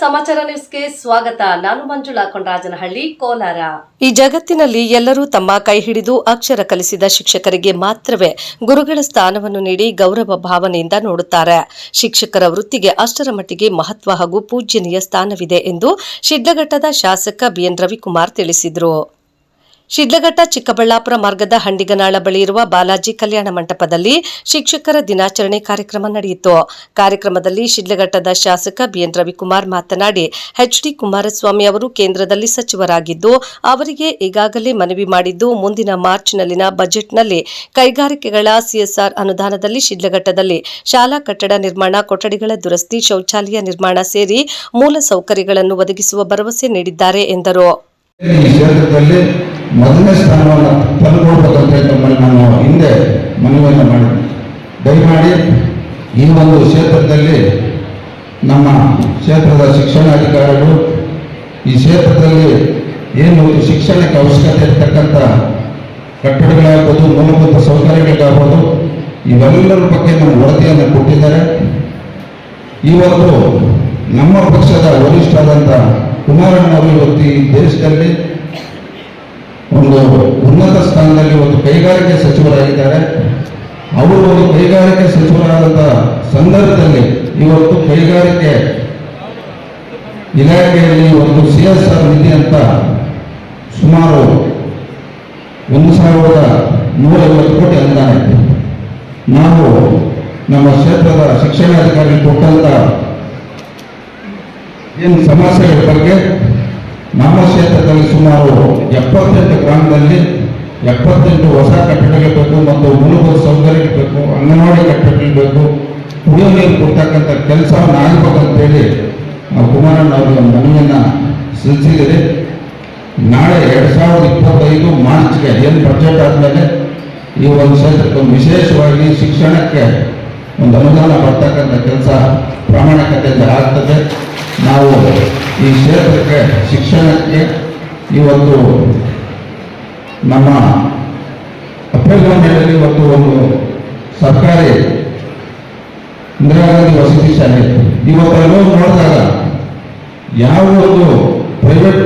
ಸಮಾಚಾರ ನ್ಯೂಸ್ಗೆ ಸ್ವಾಗತ. ನಾನು ಮಂಜುಳಾ ಕೊಂಡರಾಜನಹಳ್ಳಿ ಕೋಲಾರ. ಈ ಜಗತ್ತಿನಲ್ಲಿ ಎಲ್ಲರೂ ತಮ್ಮ ಕೈ ಹಿಡಿದು ಅಕ್ಷರ ಕಲಿಸಿದ ಶಿಕ್ಷಕರಿಗೆ ಮಾತ್ರವೇ ಗುರುಗಳ ಸ್ಥಾನವನ್ನು ನೀಡಿ ಗೌರವ ಭಾವನೆಯಿಂದ ನೋಡುತ್ತಾರೆ. ಶಿಕ್ಷಕರ ವೃತ್ತಿಗೆ ಅಷ್ಟರ ಮಟ್ಟಿಗೆ ಮಹತ್ವ ಹಾಗೂ ಪೂಜ್ಯನೀಯ ಸ್ಥಾನವಿದೆ ಎಂದು ಶಿಡ್ಲಘಟ್ಟದ ಶಾಸಕ ಬಿಎನ್ ರವಿಕುಮಾರ್ ತಿಳಿಸಿದರು. ಶಿಡ್ಲಘಟ್ಟ ಚಿಕ್ಕಬಳ್ಳಾಪುರ ಮಾರ್ಗದ ಹಂಡಿಗನಾಳ ಬಳಿ ಇರುವ ಬಾಲಾಜಿ ಕಲ್ಯಾಣ ಮಂಟಪದಲ್ಲಿ ಶಿಕ್ಷಕರ ದಿನಾಚರಣೆ ಕಾರ್ಯಕ್ರಮ ನಡೆಯಿತು. ಕಾರ್ಯಕ್ರಮದಲ್ಲಿ ಶಿಡ್ಲಘಟ್ಟದ ಶಾಸಕ ಬಿಎನ್ ರವಿಕುಮಾರ್ ಮಾತನಾಡಿ ಎಚ್ಡಿ ಕುಮಾರಸ್ವಾಮಿ ಅವರು ಕೇಂದ್ರದಲ್ಲಿ ಸಚಿವರಾಗಿದ್ದು, ಅವರಿಗೆ ಈಗಾಗಲೇ ಮನವಿ ಮಾಡಿದ್ದು ಮುಂದಿನ ಮಾರ್ಚ್ನಲ್ಲಿನ ಬಜೆಟ್ನಲ್ಲಿ ಕೈಗಾರಿಕೆಗಳ ಸಿಎಸ್ಆರ್ ಅನುದಾನದಲ್ಲಿ ಶಿಡ್ಲಘಟ್ಟದಲ್ಲಿ ಶಾಲಾ ಕಟ್ಟಡ ನಿರ್ಮಾಣ, ಕೊಠಡಿಗಳ ದುರಸ್ತಿ, ಶೌಚಾಲಯ ನಿರ್ಮಾಣ ಸೇರಿ ಮೂಲ ಸೌಕರ್ಯಗಳನ್ನು ಒದಗಿಸುವ ಭರವಸೆ ನೀಡಿದ್ದಾರೆ ಎಂದರು. ಮೊದಲನೇ ಸ್ಥಾನವನ್ನು ತಂದುಕೊಡ್ಬೇಕಂತ ಹೇಳಿ ನಾನು ಹಿಂದೆ ಮನವಿಯನ್ನು ಮಾಡಿದ್ದೆ. ದಯಮಾಡಿ ಈ ಒಂದು ಕ್ಷೇತ್ರದಲ್ಲಿ ನಮ್ಮ ಕ್ಷೇತ್ರದ ಶಿಕ್ಷಣಾಧಿಕಾರಿಗಳು ಈ ಕ್ಷೇತ್ರದಲ್ಲಿ ಏನು ಶಿಕ್ಷಣಕ್ಕೆ ಅವಶ್ಯಕತೆ ಇರತಕ್ಕಂಥ ಕಟ್ಟಡಗಳಾಗ್ಬೋದು, ಮೂಲಭೂತ ಸೌಕರ್ಯಗಳಾಗ್ಬೋದು ಇವೆಲ್ಲರ ಬಗ್ಗೆ ನಮ್ಮ ವರದಿಯನ್ನು ಕೊಟ್ಟಿದ್ದಾರೆ. ಇವತ್ತು ನಮ್ಮ ಪಕ್ಷದ ವರಿಷ್ಠರಾದಂಥ ಕುಮಾರಣ್ಣವರು ಇವತ್ತು ಈ ದೇಶದಲ್ಲಿ ಒಂದು ಉನ್ನತ ಸ್ಥಾನದಲ್ಲಿ ಒಂದು ಕೈಗಾರಿಕೆ ಸಚಿವರಾಗಿದ್ದಾರೆ. ಅವರು ಒಂದು ಕೈಗಾರಿಕೆ ಸಚಿವರಾದಂಥ ಸಂದರ್ಭದಲ್ಲಿ ಇವತ್ತು ಕೈಗಾರಿಕೆ ಇಲಾಖೆಯಲ್ಲಿ ಒಂದು ಸಿ ಎಸ್ ಆರ್ ನಿಧಿ ಅಂತ ಸುಮಾರು ಒಂದು ಸಾವಿರದ ನೂರ ಐವತ್ತು ಕೋಟಿ ಅನುದಾನ ಇದೆ. ನಾವು ನಮ್ಮ ಕ್ಷೇತ್ರದ ಶಿಕ್ಷಣಾಧಿಕಾರಿ ಕೊಟ್ಟಂತ ಏನು ಸಮಸ್ಯೆಗಳ ಬಗ್ಗೆ ನಮ್ಮ ಕ್ಷೇತ್ರದಲ್ಲಿ ಸುಮಾರು ಎಪ್ಪತ್ತೆಂಟು ಗ್ರಾಮದಲ್ಲಿ ಎಪ್ಪತ್ತೆಂಟು ಹೊಸ ಕಟ್ಟಡಗಳು ಮತ್ತು ಮೂಲಭೂತ ಸೌಕರ್ಯಗಳು ಅಂಗನವಾಡಿ ಕಟ್ಟಡಗಳು ಕುಡಿಯೋ ನೀರು ಕೊಡ್ತಕ್ಕಂಥ ಕೆಲಸವನ್ನು ಆಗಬೇಕಂತೇಳಿ ನಾವು ಕುಮಾರಣ್ಣ ಅವರಿಗೆ ಮನವಿಯನ್ನು ಸಲ್ಲಿಸಿದ್ದೀರಿ ನಾಳೆ ಎರಡು ಸಾವಿರದ ಇಪ್ಪತ್ತೈದು ಮಾರ್ಚ್ಗೆ ಏನು ಬಜೆಟ್ ಆದಮೇಲೆ ಈ ಒಂದು ಕ್ಷೇತ್ರಕ್ಕೆ ವಿಶೇಷವಾಗಿ ಶಿಕ್ಷಣಕ್ಕೆ ಒಂದು ಅನುದಾನ ಬರ್ತಕ್ಕಂಥ ಕೆಲಸ ಪ್ರಾಮಾಣಿಕತೆಯಿಂದ ಆಗ್ತದೆ. ನಾವು ಈ ಕ್ಷೇತ್ರಕ್ಕೆ ಶಿಕ್ಷಣಕ್ಕೆ ಇವತ್ತು ನಮ್ಮ ಅಪ್ಪೇಗೌಡನಲ್ಲಿ ಇವತ್ತು ಒಂದು ಸರ್ಕಾರಿ ಇಂದಿರಾ ವಸತಿ ಶಾಲೆ. ಇವತ್ತು ಅಲ್ಲಿ ಹೋಗಿ ನೋಡಿದಾಗ ಯಾವ ಒಂದು ಪ್ರೈವೇಟ್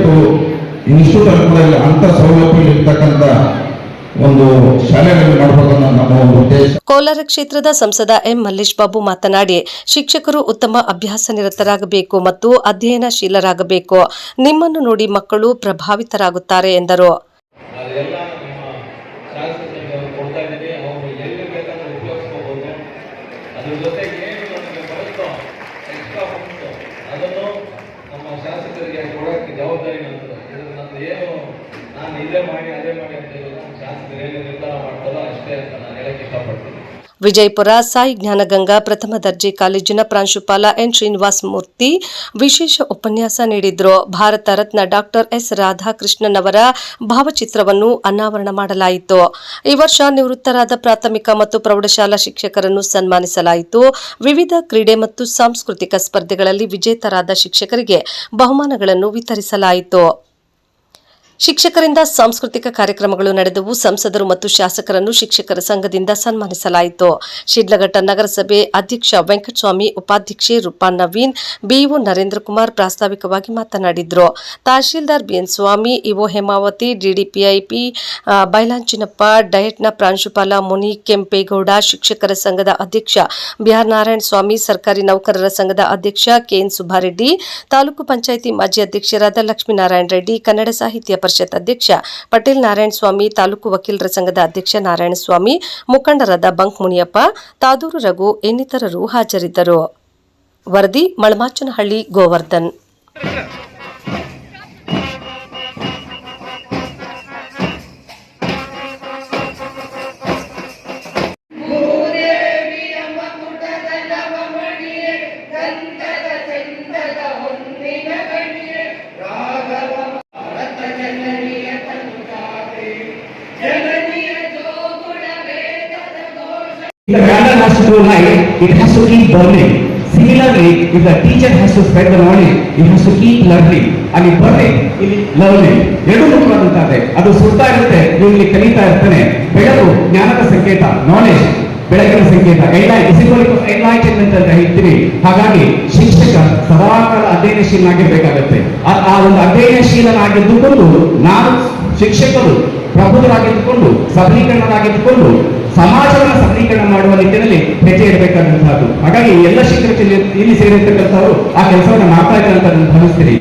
ಇನ್ಸ್ಟಿಟ್ಯೂಟ್ ಕೂಡ ಇಲ್ಲ ಅಂಥ ಸೌಲಭ್ಯ ಇರ್ತಕ್ಕಂಥ ಒಂದು ಶಾಲೆಗಳಲ್ಲಿ ನಮ್ಮ ಉದ್ದೇಶ. ಕೋಲಾರ ಕ್ಷೇತ್ರದ ಸಂಸದ ಎಂ ಮಲ್ಲೇಶ್ ಬಾಬು ಮಾತನಾಡಿ, ಶಿಕ್ಷಕರು ಉತ್ತಮ ಅಭ್ಯಾಸ ನಿರತರಾಗಬೇಕು ಮತ್ತು ಅಧ್ಯಯನಶೀಲರಾಗಬೇಕು. ನಿಮ್ಮನ್ನು ನೋಡಿ ಮಕ್ಕಳು ಪ್ರಭಾವಿತರಾಗುತ್ತಾರೆ ಎಂದರು. ವಿಜಯಪುರ ಸಾಯಿ ಜ್ಞಾನಗಂಗಾ ಪ್ರಥಮ ದರ್ಜೆ ಕಾಲೇಜಿನ ಪ್ರಾಂಶುಪಾಲ ಎನ್ ಶ್ರೀನಿವಾಸ ಮೂರ್ತಿ ವಿಶೇಷ ಉಪನ್ಯಾಸ ನೀಡಿದ್ರು. ಭಾರತ ರತ್ನ ಡಾಕ್ಟರ್ ಎಸ್ ರಾಧಾಕೃಷ್ಣನ್ ಅವರ ಭಾವಚಿತ್ರವನ್ನು ಅನಾವರಣ ಮಾಡಲಾಯಿತು. ಈ ವರ್ಷ ನಿವೃತ್ತರಾದ ಪ್ರಾಥಮಿಕ ಮತ್ತು ಪ್ರೌಢಶಾಲಾ ಶಿಕ್ಷಕರನ್ನು ಸನ್ಮಾನಿಸಲಾಯಿತು. ವಿವಿಧ ಕ್ರೀಡೆ ಮತ್ತು ಸಾಂಸ್ಕೃತಿಕ ಸ್ಪರ್ಧೆಗಳಲ್ಲಿ ವಿಜೇತರಾದ ಶಿಕ್ಷಕರಿಗೆ ಬಹುಮಾನಗಳನ್ನು ವಿತರಿಸಲಾಯಿತು. ಶಿಕ್ಷಕರಿಂದ ಸಾಂಸ್ಕೃತಿಕ ಕಾರ್ಯಕ್ರಮಗಳು ನಡೆದವು. ಸಂಸದರು ಮತ್ತು ಶಾಸಕರನ್ನು ಶಿಕ್ಷಕರ ಸಂಘದಿಂದ ಸನ್ಮಾನಿಸಲಾಯಿತು. ಶಿಡ್ಲಘಟ್ಟ ನಗರಸಭೆ ಅಧ್ಯಕ್ಷ ವೆಂಕಟಸ್ವಾಮಿ, ಉಪಾಧ್ಯಕ್ಷೆ ರೂಪಾ ನವೀನ್, ಬಿಇಒ ನರೇಂದ್ರ ಕುಮಾರ್ ಪ್ರಾಸ್ತಾವಿಕವಾಗಿ ಮಾತನಾಡಿದ್ರು. Tahsildar B N Swamy, EO Hemavathi, DDPIP Bailanchinappa, ಡಯಟ್ನ ಪ್ರಾಂಶುಪಾಲ ಮುನಿ ಕೆಂಪೇಗೌಡ, ಶಿಕ್ಷಕರ ಸಂಘದ ಅಧ್ಯಕ್ಷ ಬಿಆರ್ ನಾರಾಯಣ ಸ್ವಾಮಿ, ಸರ್ಕಾರಿ ನೌಕರರ ಸಂಘದ ಅಧ್ಯಕ್ಷ ಕೆಎನ್ ಸುಬ್ಬಾರೆಡ್ಡಿ, ತಾಲೂಕು ಪಂಚಾಯಿತಿ ಮಾಜಿ ಅಧ್ಯಕ್ಷರಾದ ಲಕ್ಷ್ಮೀನಾರಾಯಣ ರೆಡ್ಡಿ, ಕನ್ನಡ ಸಾಹಿತ್ಯ ಪರಿಷತ್ ಅಧ್ಯಕ್ಷ ಪಟೇಲ್ ನಾರಾಯಣ ಸ್ವಾಮಿ, ತಾಲೂಕು ವಕೀಲರ ಸಂಘದ ಅಧ್ಯಕ್ಷ ನಾರಾಯಣಸ್ವಾಮಿ ಮುಖಂಡರಾದ ಬಂಕ್ ಮುನಿಯಪ್ಪ, ತಾದೂರು ರಘು, ಇನ್ನಿತರರು ಹಾಜರಿದ್ದರು. ವರದಿ Malamachanahalli, Govardhan. The candle has to grow light, it has to keep burning. Similarly, if the teacher has to spread the knowledge, it has to keep learning. ಅಲ್ಲಿ ಬರ್ನಿಂಗ್ ಇಲ್ಲಿ ಲರ್ನಿಂಗ್ ಎರಡು ಮುಖ್ಯವಾದಂತಾದ್ರೆ ಅದು ಸುಡ್ತಾ ಇರುತ್ತೆ ನೀವು ಕಲಿತಾ ಇರ್ತಾನೆ. ಬೆಳಕು ಜ್ಞಾನದ ಸಂಕೇತ ನಾಲೆಜ್ ಬೆಳಕಿನ ಸಂಕೇತ. ಎನ್ಲೈಟನ್ಮೆಂಟ್ ಅಂತ ಹೇಳ್ತೀವಿ ಹಾಗಾಗಿ ಶಿಕ್ಷಕ ಸದಾಕಾಲ ಅಧ್ಯಯನಶೀಲನಾಗಿರ್ಬೇಕಾಗತ್ತೆ ಆ ಒಂದು ಅಧ್ಯಯನಶೀಲನಾಗಿದ್ದುಕೊಂಡು ನಾವು ಶಿಕ್ಷಕರು ಪ್ರಬುದ್ಧರಾಗಿದ್ದುಕೊಂಡು ಸಬಲೀಕರಣರಾಗಿದ್ದುಕೊಂಡು ಸಮಾಜವನ್ನು ಸಬಲೀಕರಣ ಮಾಡುವ ನಿಟ್ಟಿನಲ್ಲಿ ಹೆಜ್ಜೆ ಇಡಬೇಕಾದಂತಹದ್ದು. ಹಾಗಾಗಿ ಎಲ್ಲ ಶಿಕ್ಷಕರು ಇಲ್ಲಿ ಸೇರಿರ್ತಕ್ಕಂಥವ್ರು ಆ ಕೆಲಸವನ್ನು ಮಾಡ್ತಾ ಇದ್ದಾರೆ ಅಂತ ನಾನು ಭಾವಿಸ್ತೀನಿ.